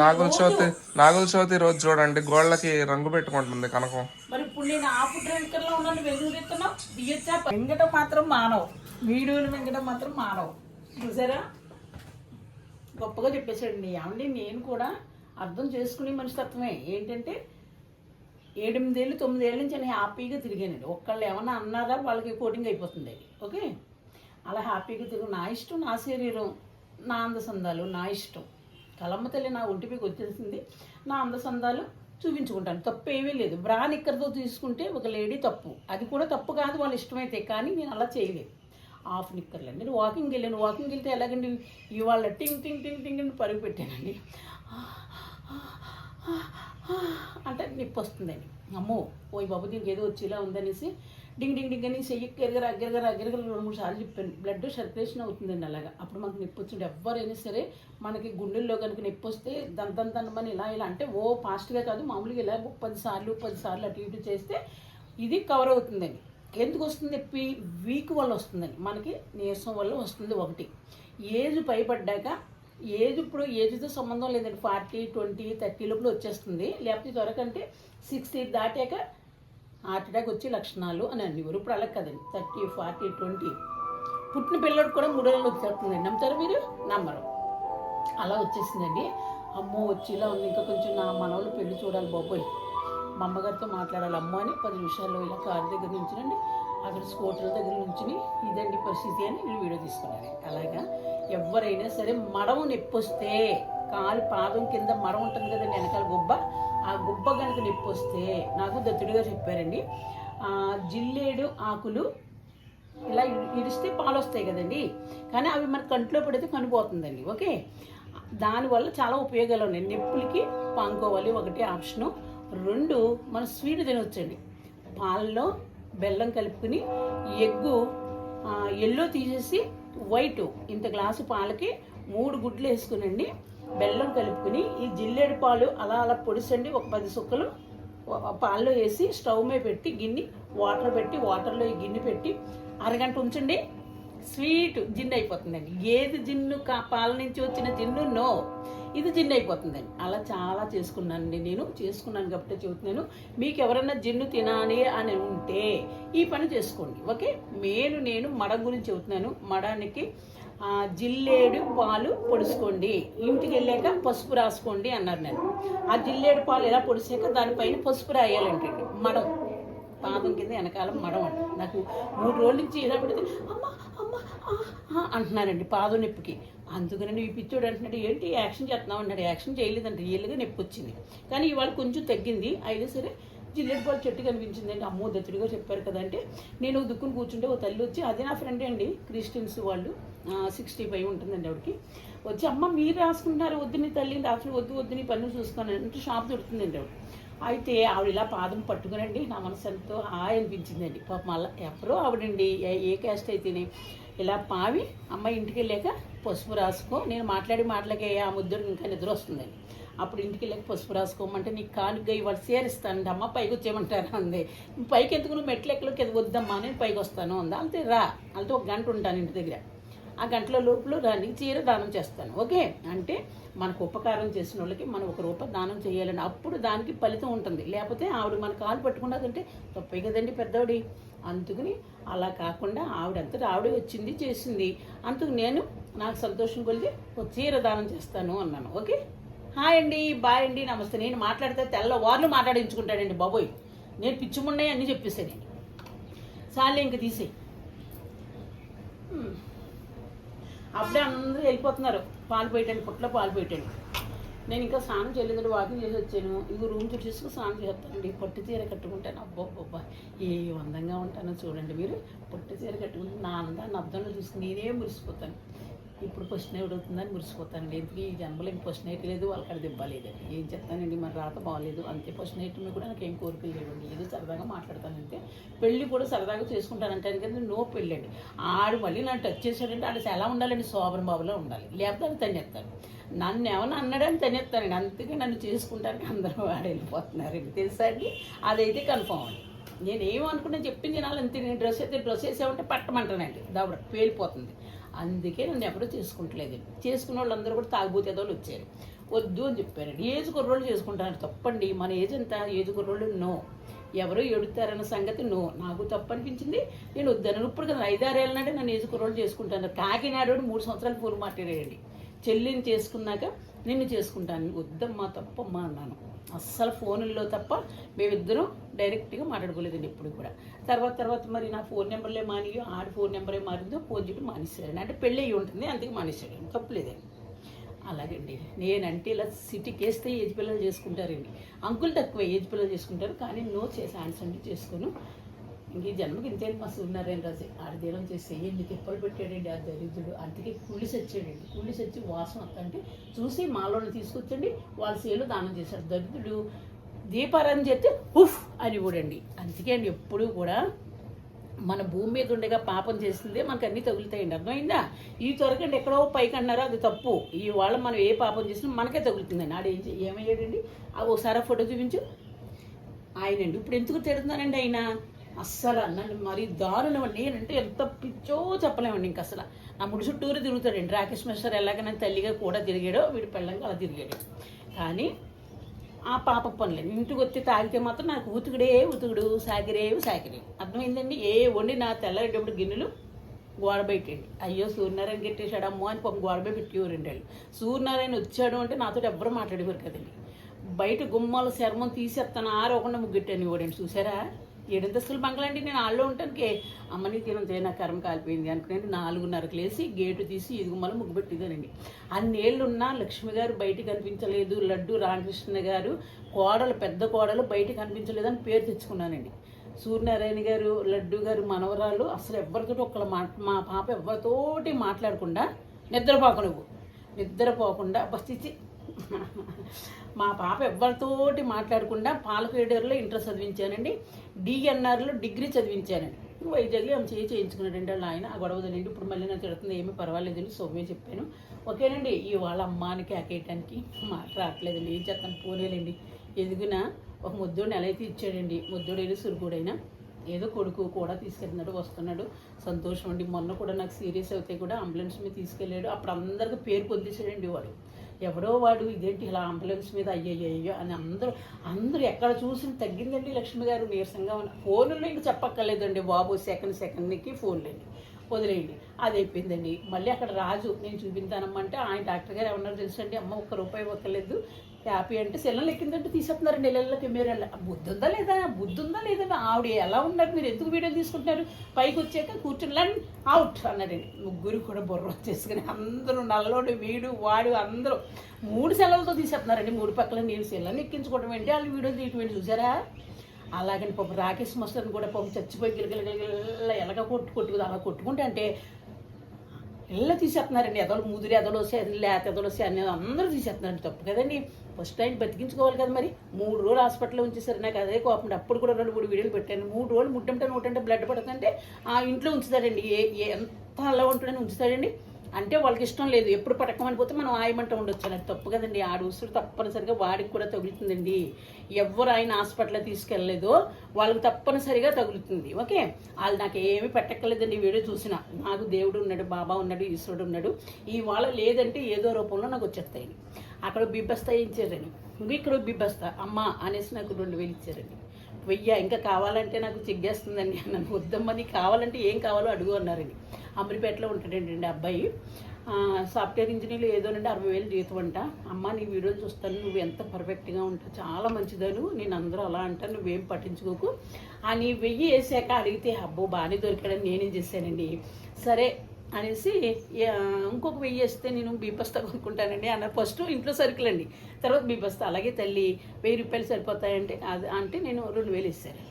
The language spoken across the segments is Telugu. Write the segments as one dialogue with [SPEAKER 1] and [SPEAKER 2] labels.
[SPEAKER 1] నాగుల చవితి నాగుల చవితి రోజు చూడండి గోళ్ళకి రంగు పెట్టుకుంటుంది కనకం.
[SPEAKER 2] మరి ఇప్పుడు నేను ఆ ఫుడ్ వెంకటలో ఉన్నాను వెలుగు వెంగట వెంకటం మాత్రం మానవు. వీడియోలు వెంకటం మాత్రం మానవు. చూసారా? గొప్పగా చెప్పేశాడండి ఏమండి నేను కూడా అర్థం చేసుకునే మనిషితత్వమే. ఏంటంటే ఏడెనిమిదేళ్ళు తొమ్మిదేళ్ళ నుంచి నేను హ్యాపీగా తిరిగానండి. ఒక్కళ్ళు ఏమన్నా అన్నారా వాళ్ళకి కోటింగ్ అయిపోతుంది. ఓకే? అలా హ్యాపీగా తిరుగు నా ఇష్టం నా శరీరం నా అందసందాలు నా ఇష్టం. కలమ్మ తల్లి నా ఒంటిపైకి వచ్చేసింది. నా అందసందాలు చూపించుకుంటాను. తప్పు ఏమీ లేదు. బ్రా నిక్కర్తో తీసుకుంటే ఒక లేడీ తప్పు. అది కూడా తప్పు కాదు వాళ్ళు ఇష్టమైతే కానీ నేను అలా చేయలేదు. హాఫ్ నిక్కర్లు నేను వాకింగ్ వెళ్ళాను. వాకింగ్ వెళ్తే ఎలాగండి? ఇవాళ టింగ్ టింగ్ టింగ్ టింగ్ అని పరుగు పెట్టానండి. అంటే నొప్పి వస్తుందండి. అమ్మో ఓయ్ బాబు దీనికి ఏదో వచ్చేలా ఉందనేసి డింగ్ డింగ్ డింగ్ అని చెయ్యి గిరగర అగ్గరగర గిరగర రెండు మూడు సార్లు చెప్పాను బ్లడ్ సర్క్యులేషన్ అవుతుందండి అలాగా. అప్పుడు మనకు నొప్పి వచ్చింది. ఎవరైనా సరే మనకి గుండెల్లో కనుక నొప్పి వస్తే దన్ దన్ ఇలా ఇలా అంటే ఓ ఫాస్ట్గా కాదు. మామూలుగా ఇలా పది సార్లు పది సార్లు అటు ఇటు చేస్తే ఇది కవర్ అవుతుందండి. ఎందుకు వస్తుంది నొప్పి? వీక్ వల్ల వస్తుందండి. మనకి నీరసం వల్ల వస్తుంది ఒకటి. ఏజ్ పైపడ్డాక ఏజ్ ఇప్పుడు ఏజ్తో సంబంధం లేదండి. ఫార్టీ ట్వంటీ థర్టీ లోపల వచ్చేస్తుంది. లేకపోతే త్వరకంటే సిక్స్టీ దాటాక హార్ట్ అటాక్ వచ్చే లక్షణాలు అని అనేవారు ఇప్పుడు అలా కదండి. Thirty forty twenty. పుట్టిన పిల్లడు కూడా మూడేళ్ళు వచ్చేస్తుందండి నమ్ముతారు మీరు? నమ్మరు. అలా వచ్చేసిందండి. అమ్మో వచ్చేలా ఉంది. ఇంకా కొంచెం నా మనవలు పెళ్ళి చూడాలి బాబోయ్. మా అమ్మగారితో మాట్లాడాలి. అమ్మ అని పది నిమిషాల్లో ఇలా కారు దగ్గర నుంచినండి. అక్కడ స్కూటర్ల దగ్గర నుంచి ఇదండి పరిస్థితి అని నేను వీడియో తీసుకున్నాను అలాగా? ఎవరైనా సరే మడమ నొప్పి వస్తే కాలు పాదం కింద మడం ఉంటుంది కదండి వెనకాల గొబ్బ. ఆ గుబ్బ కనుక నొప్పి వస్తే నాకు దత్తుడిగా చెప్పారండి జిల్లేడు ఆకులు ఇలా ఇ- ఇరిస్తే పాలు వస్తాయి కదండి. కానీ అవి మన కంట్లో పడితే కనిపోతుందండి ఓకే? దానివల్ల చాలా ఉపయోగాలు ఉన్నాయి. నొప్పులకి పాంకోవాలి ఒకటి ఆప్షను. రెండు మనం స్వీట్ తినొచ్చండి. పాలలో బెల్లం కలుపుకుని ఎగ్గు ఎల్లో తీసేసి వైట్ ఇంత గ్లాసు పాలకి మూడు గుడ్లు వేసుకునండి. బెల్లం కలుపుకుని ఈ జిల్లేడు పాలు అలా అలా పొడిసండి ఒక పది సుక్కలు పాల్లో వేసి స్టవ్ మీద పెట్టి గిన్నె వాటర్ పెట్టి వాటర్లో ఈ గిన్నె పెట్టి అరగంట ఉంచండి. స్వీట్ జిన్ అయిపోతుందండి. ఏది జిన్ను కా పాల నుంచి వచ్చిన జిన్ను? నో. ఇది జిన్ అయిపోతుందండి. అలా చాలా చేసుకున్నానండి నేను. చేసుకున్నాను కాబట్టి చెబుతున్నాను. మీకు ఎవరైనా జిన్ను తినాలి అని ఉంటే ఈ పని చేసుకోండి. ఓకే? నేను నేను మడ గురించి చెబుతున్నాను. మడానికి జిల్లేడు పాలు పొడుచుకోండి ఇంటికి వెళ్ళాక పసుపు రాసుకోండి అన్నారు నేను ఆ జిల్లేడు పాలు ఎలా పొడిచాక దానిపైన పసుపు రాయాలంటే మడం. పాదం కింద వెనకాల మడం అంట. నాకు మూడు రోజుల నుంచి ఇలా పెడితే అమ్మ అమ్మ అంటున్నానండి పాదం నొప్పికి. అందుకని ఈ పిచ్చోడు అంటున్నాడు ఏంటి యాక్షన్ చేస్తున్నావు? అన్నాడు యాక్షన్ చేయలేదండి రియల్గా నొప్పి వచ్చింది. కానీ ఇవాళ కొంచెం తగ్గింది. అయినా సరే జిల్లెట్ బాల్ చెట్టు కనిపించిందండి అమ్మో దత్తుడిగా చెప్పారు కదా అంటే నేను దుక్కుని కూర్చుంటే ఓ తల్లి వచ్చి అది నా ఫ్రెండ్ అండి క్రిస్టియన్స్ వాళ్ళు. సిక్స్టీ ఫైవ్ ఉంటుందండి ఆవిడకి. వచ్చి అమ్మ మీరు రాసుకుంటున్నారు వద్దు నీ తల్లి రాత్రి వద్దు వద్దు నీ పన్ను చూసుకొని అంటే షాప్ దొరుకుతుందండి ఆవిడ. అయితే ఆవిడ ఇలా పాదం పట్టుకునండి నా మనసు ఎంతో హాయ్ అనిపించిందండి. పాప మళ్ళీ ఎవరో ఆవిడండి ఏ- ఏ క్యాస్ట్ అయితేనే. ఇలా పావి అమ్మ ఇంటికి వెళ్ళాక పసుపు రాసుకో. నేను మాట్లాడి మాటలకే ఆ ముద్దుడు ఇంకా నిద్ర వస్తుందని అప్పుడు ఇంటికి వెళ్ళాక పసుపు రాసుకోమంటే నీకు కానుక ఇవాళ సేరిస్తానండి. అమ్మ పైకి వచ్చేయమంటారు అంది. పైకి ఎందుకు నువ్వు మెట్లు ఎక్కలోకి ఎది వద్దమ్మా నేను పైకి వస్తాను అంది. అంతే రా. అంతే ఒక గంట ఉంటాను ఇంటి దగ్గర. ఆ గంటల లోపల రాని చీర దానం చేస్తాను. ఓకే? అంటే మనకు ఉపకారం చేసిన వాళ్ళకి మనం ఒక రూపాయి దానం చేయాలని. అప్పుడు దానికి ఫలితం ఉంటుంది. లేకపోతే ఆవిడ మన కాలు పట్టుకున్నదంటే తప్పే కదండి పెద్దవాడి అందుకని అలా కాకుండా ఆవిడంతటా ఆవిడే వచ్చింది చేసింది. అందుకు నేను నాకు సంతోషం కొలిది ఒక చీర దానం చేస్తాను అన్నాను. ఓకే? హాయ్ అండి బాయ్ అండి నమస్తే. నేను మాట్లాడితే తెల్లవార్లు మాట్లాడించుకుంటాడండి బాబోయ్. నేను పిచ్చిమున్నాయి అన్నీ చెప్పేసాను చాలే ఇంక తీసేయి. అప్పుడే అందరూ వెళ్ళిపోతున్నారు. పాలు పోయటండి పుట్లో పాలు పోయటండి నేను ఇంకా స్నానం చేయలేదు వాకింగ్ చేసి వచ్చాను. ఇంకో రూమ్ చూసేసుకుని స్నానం చేస్తానండి. పట్టు చీర కట్టుకుంటాను. అబ్బో అబ్బా ఏ అందంగా ఉంటానో చూడండి మీరు. పట్టు చీర కట్టుకుంటే నా అందాన్ని అద్దంలో చూసుకుని నేనే మురిసిపోతాను. ఇప్పుడు ఫస్ట్ నైట్ అవుతుందని మురిసిపోతానండి. ఎందుకు? ఈ జన్మలో ఇంక ఫస్ట్ నైట్ లేదు వాళ్ళకి అది ఏం చెప్తానండి? మరి రాత బాగాలేదు అంతే ఫస్ట్ నైట్ మీద కూడా నాకు ఏం కోరికలు లేవండి. ఏదో సరదాగా మాట్లాడతానంటే పెళ్ళి కూడా సరదాగా చేసుకుంటానంటాను కానీ నో పెళ్ళి అండి ఆడు మళ్ళీ నన్ను టచ్ చేశాడంటే ఆడు ఎలా ఉండాలండి? శోభన బాబులో ఉండాలి. లేకపోతే అది తన్నెత్తాను నన్ను ఏమన్నా అన్నాడని తనేస్తానండి అందుకే నన్ను చేసుకుంటానికి అందరూ వాడు వెళ్ళిపోతున్నారండి. తెలుసా అండి? అదైతే కన్ఫామ్ అండి. నేను ఏమనుకున్నా చెప్పింది తినాలి అంతే నేను డ్రెస్ అయితే డ్రెస్ వేసామంటే పట్టమంటానండి. దాబడ పేలిపోతుంది. అందుకే నన్ను ఎవరూ చేసుకుంటలేదు. చేసుకున్న వాళ్ళందరూ కూడా తాగుబోతే వాళ్ళు వచ్చారు. వద్దు అని చెప్పారండి ఏజ్ కుర్రోళ్ళు చేసుకుంటారు. తప్పండి. మన ఏజ్ ఎంత? ఏజ్ కుర్రోళ్ళు నో. ఎవరు ఎడుతారన్న సంగతి నో. నాకు తప్పు అనిపించింది నేను వద్దాను ఇప్పుడు కదా ఐదారేళ్ళనంటే నన్ను ఏజ్ కుర్రోళ్ళు చేసుకుంటాను. కాకినాడ మూడు సంవత్సరాలు ఫోన్ మాట్లాడాడండి. చెల్లిని చేసుకున్నాక నిన్ను చేసుకుంటాను. వద్దమ్మా తప్పమ్మా అన్నాను. అస్సలు ఫోన్లో తప్ప మేమిద్దరం డైరెక్ట్గా మాట్లాడుకోలేదండి ఎప్పుడు కూడా. తర్వాత తర్వాత మరి నా ఫోన్ నెంబర్లే మాని ఆడి ఫోన్ నెంబరే మారిందో ఫోన్ చెప్పి మానేసాడు అంటే పెళ్ళి అయ్యి ఉంటుంది అందుకే మానేసాడు తప్పలేదండి అలాగండి. నేనంటే ఇలా సిటీకి వేస్తే ఏజ్ పిల్లలు చేసుకుంటారండి. అంకుల్ తక్కువ ఏజ్ పిల్లలు చేసుకుంటారు కానీ నో చేసి ఆన్సర్ అంటే చేసుకోను. ఇంక ఈ జన్మకి ఇంతే మస్తు ఉన్నారేం రాజు? ఆడదేలం చేసి ఎన్ని తిప్పలు పెట్టాడండి ఆ దరిద్రుడు. అందుకే కుళ్ళి చచ్చాడండి కుళ్ళి చచ్చి వాసన అంటే చూసి మాలోని తీసుకొచ్చండి వాళ్ళ సేలు దానం చేశాడు. దరిద్రుడు దీపారాధన చేస్తే ఉఫ్ అని కూడండి అందుకే అండి ఎప్పుడూ కూడా మన భూమి మీద ఉండగా పాపం చేసిందే మనకు అన్నీ తగులుతాయండి. అర్థమైందా? ఈ త్వరకండి ఎక్కడో పైకి అన్నారో అది తప్పు. ఈ వాళ్ళ మనం ఏ పాపం చేసినా మనకే తగులుతుందండి. ఆడు ఏం ఏమయ్యాడండి? అవి ఒకసారి ఫోటో చూపించు. ఆయనండి ఇప్పుడు ఎందుకు తిడుతున్నానండి ఆయన? అస్సలు నన్ను మరీ దారుణం నేనంటే ఎంత పిచ్చో చెప్పలేమండి ఇంక అసలు. నా ముడి చుట్టూరు తిరుగుతాడండి. రాకేష్ మిస్టర్ ఎలాగైనా తల్లిగా కూడా తిరిగాడో వీడి పెళ్ళంగా అలా తిరిగాడు. కానీ ఆ పాప పనులేదు ఇంటికి వచ్చి తాగితే మాత్రం నాకు ఉతుకుడే ఉతుకుడు సాకిరే సాకిరే అర్థమైందండి? ఏ వండి నా తెల్లగడ్డప్పుడు గిన్నెలు గోడ బయటండి అయ్యో సూర్యనారాయణ గెట్టేశాడు అమ్మో అని పాపం గోడ బయట పెట్టేవారండి వాళ్ళు సూర్యనారాయణ వచ్చాడు అంటే నాతో ఎవ్వరు మాట్లాడేవారు కదండి. బయట గుమ్మాల చర్మం తీసేస్తాను ఆరోకుండా ముగ్గెట్టాను ఇవ్వడండి. చూసారా ఏడంతస్తులు బంగ్లాండి నేను ఆళ్ళలో ఉంటానికి అమ్మని తినంతే నా కర్మ కాలిపోయింది అనుకునేది నాలుగున్నరకు లేసి గేటు తీసి ఇది మళ్ళీ ముగ్గు పెట్టేదానండి. అన్నేళ్ళున్నా లక్ష్మి గారు బయట కనిపించలేదు లడ్డు రామకృష్ణ గారు కోడలు పెద్ద కోడలు బయట కనిపించలేదు అని పేరు తెచ్చుకున్నానండి. సూర్యనారాయణ గారు లడ్డు గారు మనవరాలు అసలు ఎవరితోటి ఒక్కళ్ళ మాట మా పాప ఎవరితోటి మాట్లాడకుండా నిద్రపోక నువ్వు. నిద్రపోకుండా బస్తిచ్చి మా పాప ఎవరితోటి మాట్లాడకుండా పాలకేడర్లో ఇంటర్ చదివించానండి. డిఎన్ఆర్లో డిగ్రీ చదివించానండి. వైజాగ్లో ఆమె చేయి చేయించుకున్నాడండి వాళ్ళ ఆయన. ఆ గొడవ వదిలేండి ఇప్పుడు మళ్ళీ నాకు తిడుతుంది ఏమీ పర్వాలేదండి సోమే చెప్పాను. ఓకేనండి ఇవాళ అమ్మానికి ఆకేయటానికి మాట రావట్లేదండి. ఏం చేస్తాను? పోలేలండి ఎదుగున ఒక ముద్దోడు ఎలా అయితే ఇచ్చాడండి. ముద్దోడైనా సురుగుడైనా ఏదో కొడుకు కూడా తీసుకెళ్తున్నాడు వస్తున్నాడు. సంతోషం అండి మొన్న కూడా నాకు సీరియస్ అయితే కూడా అంబులెన్స్ మీద తీసుకెళ్ళాడు. అప్పుడు అందరికీ పేరు పొందేశాడండి వాడు. ఎవడో వాడు ఇదేంటి ఇలా అంబులెన్స్ మీద అయ్యయ్యో అని అందరూ అందరూ ఎక్కడ చూసిన తగ్గిందండి లక్ష్మి గారు నీరసంగా ఉన్న ఫోన్లో ఇంక చెప్పక్కర్లేదండి బాబు సెకండ్ సెకండ్కి ఫోన్లేండి వదిలేయండి. అది అయిపోయిందండి మళ్ళీ అక్కడ రాజు నేను చూపించానమ్మంటే ఆయన డాక్టర్ గారు ఏమన్నారు తెలుసండి? అమ్మ ఒక్క రూపాయి ఒక్కలేదు హ్యాపీ అంటే సెల్లం ఎక్కిందంటే తీసేస్తున్నారండి ఇళ్ళకి మీరు బుద్ధి ఉందా లేదా? బుద్ధి ఉందా లేదా? ఆవిడ ఎలా ఉన్నారు? మీరు ఎందుకు వీడియో తీసుకుంటున్నారు? పైకి వచ్చాక కూర్చుని అవుట్ అన్నారండి ముగ్గురు కూడా బుర్ర వచ్చేసుకుని అందరూ నల్లోడు వీడు వాడు అందరూ మూడు సెలవులతో తీసేస్తున్నారండి. మూడు పక్కల నేను సెల్లని ఎక్కించుకోవడం ఏంటి? వాళ్ళు వీడియో తీయటం చూసారా? అలాగని పాపం రాకేష్ మాస్టర్ని కూడా పాపం చచ్చిపోయి గిలగిలగిల ఎలాగ కొట్టు కొట్టుకుంది అలా కొట్టుకుంటే అంటే ఇళ్ళ తీసేస్తున్నారండి. ఎదలు ముదిరి ఎదలు లేత ఎదలు వస్తే అన్ని అందరూ తీసేస్తున్నారండి. తప్పు కదండి. ఫస్ట్ టైం బతికించుకోవాలి కదా మరి. మూడు రోజులు హాస్పిటల్లో ఉంచేసారు నాకు అదే కోపం. అప్పుడు కూడా రెండు మూడు వీడియోలు పెట్టాను. మూడు రోజులు ముట్టంటే నూటంటే బ్లడ్ పడుతుందంటే ఆ ఇంట్లో ఉంచుతాడండి ఏ ఏ- ఎంత అలా ఉంటుందని ఉంచుతాడండి అంటే వాళ్ళకి ఇష్టం లేదు. ఎప్పుడు పటకమని పోతే మనం ఆయమంట ఉండొచ్చు. అది తప్పు కదండి. ఆడు ఉసురు తప్పనిసరిగా వాడికి కూడా తగులుతుందండి. ఎవరు ఆయన హాస్పిటల్ తీసుకెళ్ళలేదో వాళ్ళకి తప్పనిసరిగా తగులుతుంది. ఓకే? వాళ్ళు నాకు ఏమీ పెట్టక్కర్లేదండి వీడియో చూసిన. నాకు దేవుడు ఉన్నాడు బాబా ఉన్నాడు ఈశ్వరుడు ఉన్నాడు. ఈ వాళ్ళ లేదంటే ఏదో రూపంలో నాకు వచ్చేస్తాయి అక్కడ బిబ్బస్తా ఇచ్చారండి. ఇక్కడ బిబ్బస్తా అమ్మ అనేసి నాకు రెండు వేలు ఇచ్చారండి. వెయ్య ఇంకా కావాలంటే నాకు చిగ్గేస్తుందండి అన్నాను. వద్దమ్మా నీకు కావాలంటే ఏం కావాలో అడుగు అన్నారండి అమరిపేటలో ఉంటాడండి అండి అబ్బాయి. సాఫ్ట్వేర్ ఇంజనీర్లు ఏదో నుండి అరవై వేలు జీతం అంట. అమ్మ నీ వీడియోలు చూస్తాను నువ్వు ఎంత పర్ఫెక్ట్గా ఉంటావు చాలా మంచిదను నేను అందరూ అలా అంటాను నువ్వేం పట్టించుకోకు. ఆ నీ వెయ్యి వేసాక అడిగితే అబ్బో బాగానే దొరికాడని నేనేం చేశానండి. సరే అనేసి ఇంకొక వెయ్యి వేస్తే నేను బీపస్తా కొనుక్కుంటానండి అన్న ఫస్ట్ ఇంట్లో సరుకులు అండి. తర్వాత బీపస్తా అలాగే తల్లి వెయ్యి రూపాయలు సరిపోతాయంటే అది అంటే నేను రెండు వేలు ఇస్తాను.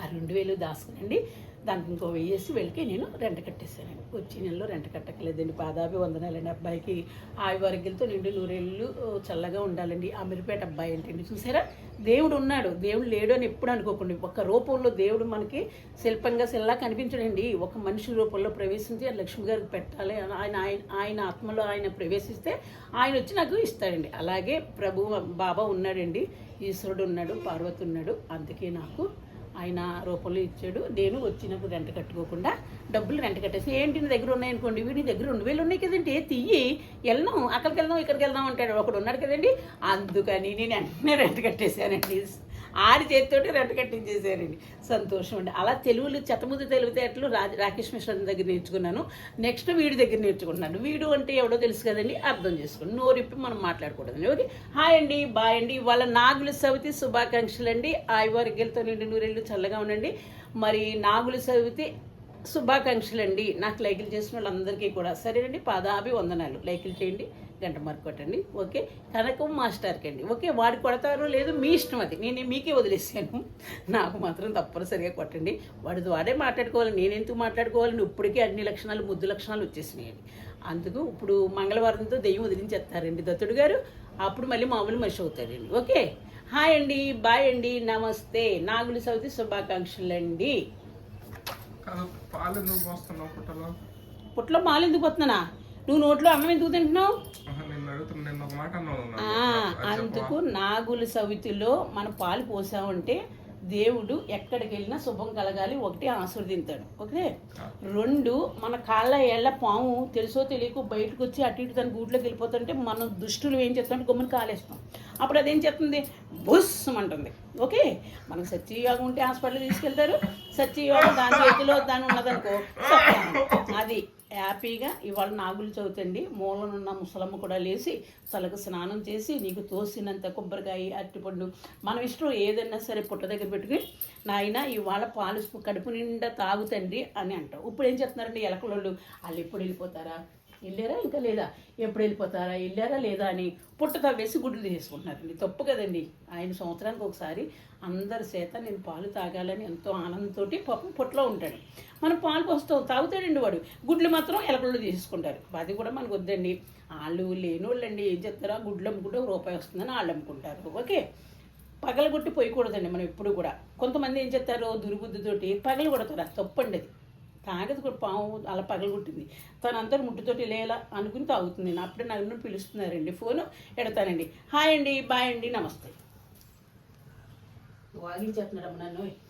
[SPEAKER 2] ఆ రెండు వేలు దాచుకునండి. దానికి ఇంకో వెయ్యేసి వెళ్ళి నేను రెంట కట్టేశానండి. వచ్చే నెలలో రెంట కట్టకలేదండి పాదాభి వందనాలండి. అబ్బాయికి ఆయువర్గ్యంతో నిండు నూరేళ్ళు చల్లగా ఉండాలండి. అమీర్పేట అబ్బాయి ఏంటండి చూసారా? దేవుడు ఉన్నాడు. దేవుడు లేడు అని ఎప్పుడు అనుకోకండి. ఒక రూపంలో దేవుడు మనకి శిల్పంగా శిల్లా కనిపించడండి. ఒక మనిషి రూపంలో ప్రవేశించి ఆ లక్ష్మి గారికి పెట్టాలి ఆయన ఆయన ఆయన ఆత్మలో ఆయన ప్రవేశిస్తే ఆయన వచ్చి నాకు ఇస్తాడండి. అలాగే ప్రభు బాబా ఉన్నాడండి. ఈశ్వరుడు ఉన్నాడు. పార్వతి ఉన్నాడు. అందుకే నాకు ఆయన రూపంలో ఇచ్చాడు. నేను వచ్చినప్పుడు రెంట కట్టుకోకుండా డబ్బులు రెంట కట్టేసి ఏంటి నీ దగ్గర ఉన్నాయనుకోండి వీడి దగ్గర రెండు వేలు ఉన్నాయి కదండి తియ్యి వెళ్దాం అక్కడికి వెళ్దాం ఇక్కడికి వెళ్దాం అంటాడు. ఒకడు ఉన్నాడు కదండి. అందుకని నేను వెంటనే రెంట కట్టేశానండి. ఆడి చేతితోటి రెంట కట్టించేసారండి సంతోషం అండి. అలా తెలుగులు చెత్తముద్దు తెలివితేటలు రా రాకేష్ మిశ్రా దగ్గర నేర్చుకున్నాను. నెక్స్ట్ వీడి దగ్గర నేర్చుకుంటున్నాను. వీడు అంటే ఎవడో తెలుసు కదండి అర్థం చేసుకోండి. నోరిప్పి మనం మాట్లాడకూడదండి. ఓకే? హాయ్ అండి బాయ్ అండి. వాళ్ళ నాగుల సవితి శుభాకాంక్షలు అండి ఆయువారికలతో నిండి నూరెళ్ళు చల్లగా ఉండండి. మరి నాగుల సవితి శుభాకాంక్షలు అండి నాకు లైకులు చేసిన వాళ్ళందరికీ కూడా సరేనండి. పాదాభి వందనాలు లైకులు చేయండి. గంట మార్క్ కొట్టండి. ఓకే? కనకం మాస్టర్కి అండి ఓకే? వాడు కొడతారో లేదు మీ ఇష్టం అది. నేను మీకే వదిలేసాను. నాకు మాత్రం తప్పనిసరిగా కొట్టండి. వాడిది వాడే మాట్లాడుకోవాలి. నేను ఎందుకు మాట్లాడుకోవాలని ఇప్పటికే అన్ని లక్షణాలు ముద్దు లక్షణాలు వచ్చేసినాయండి అందుకు ఇప్పుడు మంగళవారంతో దెయ్యం వదిలించేస్తారండి దత్తుడు గారు. అప్పుడు మళ్ళీ మామూలు మనిషి అవుతాడండి. ఓకే? హాయ్ అండి. బాయ్ అండి. నమస్తే. నాగులు సౌతి శుభాకాంక్షలు అండి
[SPEAKER 1] పాలు ఎందుకు పోస్తున్నావు పుట్టలో?
[SPEAKER 2] పుట్లో మాలు ఎందుకు పోతున్నానా? నువ్వు నోట్లో అన్నం ఎందుకు తింటున్నావు? అందుకు నాగుల సవితిలో మన పాలు పోసామంటే దేవుడు ఎక్కడికి వెళ్ళినా శుభం కలగాలి ఒకటి ఆశీర్వదింతాడు ఓకే? రెండు మన కాళ్ళ ఏళ్ళ పాము తెలుసో తెలియకు బయటకు వచ్చి అటు ఇటు తన గూట్లోకి వెళ్ళిపోతుంటే మనం దుష్టులు ఏం చేస్తామంటే గమ్మున కాలేస్తాం. అప్పుడు అదేం చేస్తుంది? బుస్ అంటుంది. ఓకే? మనకు సత్యయోగం ఉంటే హాస్పిటల్ తీసుకెళ్తారు. సత్యయోగం దాని చేతిలో దాని ఉన్నదనుకో. అది. హ్యాపీగా ఇవాళ నాగులు చదువుతండి మూలనున్న ముసలమ్మ కూడా లేచి తలకు స్నానం చేసి నీకు తోసినంత కొబ్బరికాయ అరటిపండు మనం ఇష్టం ఏదైనా సరే పుట్ట దగ్గర పెట్టుకుని నాయన ఇవాళ పాలు కడుపు నిండా తాగుతండి అని అంటాం ఇప్పుడు ఏం చెప్తున్నారండి ఎలకలోళ్ళు వాళ్ళు ఎప్పుడు వెళ్ళిపోతారా? వెళ్ళారా? ఇంకా లేదా? ఎప్పుడు వెళ్ళిపోతారా? వెళ్ళారా లేదా అని పుట్ట తవ్వేసి గుడ్లు తీసుకుంటున్నారండి తప్పు కదండి. ఆయన సంవత్సరానికి ఒకసారి అందరి చేత నేను పాలు తాగాలని ఎంతో ఆనందంతో పాపం పుట్టలో ఉంటాడు. మనం పాలు పోస్తాం తాగుతాడండి వాడు. గుడ్లు మాత్రం ఎలకల్లో తీసుకుంటారు అది కూడా మనకు వద్దండి. వాళ్ళు లేని వాళ్ళండి ఏం చెప్తారా గుడ్లు అమ్ముకుంటే ఒక రూపాయి వస్తుందని వాళ్ళు అమ్ముకుంటారు. ఓకే. పగలగొట్టి పోయకూడదండి మనం ఎప్పుడు కూడా. కొంతమంది ఏం చెప్తారు దుర్బుద్ధితోటి పగలగొడతారు. అది తప్పండి అది. తాగదు కూడా పాము అలా పగలగొట్టింది. తనంతా ముట్టుతోటి లేలా అనుకుని తాగుతుంది. నేను అప్పుడే నన్ను పిలుస్తున్నారండి. ఫోను ఎడతానండి. హాయ్ అండి బాయ్ అండి నమస్తే. వాగించేస్తున్నారమ్మ నన్ను.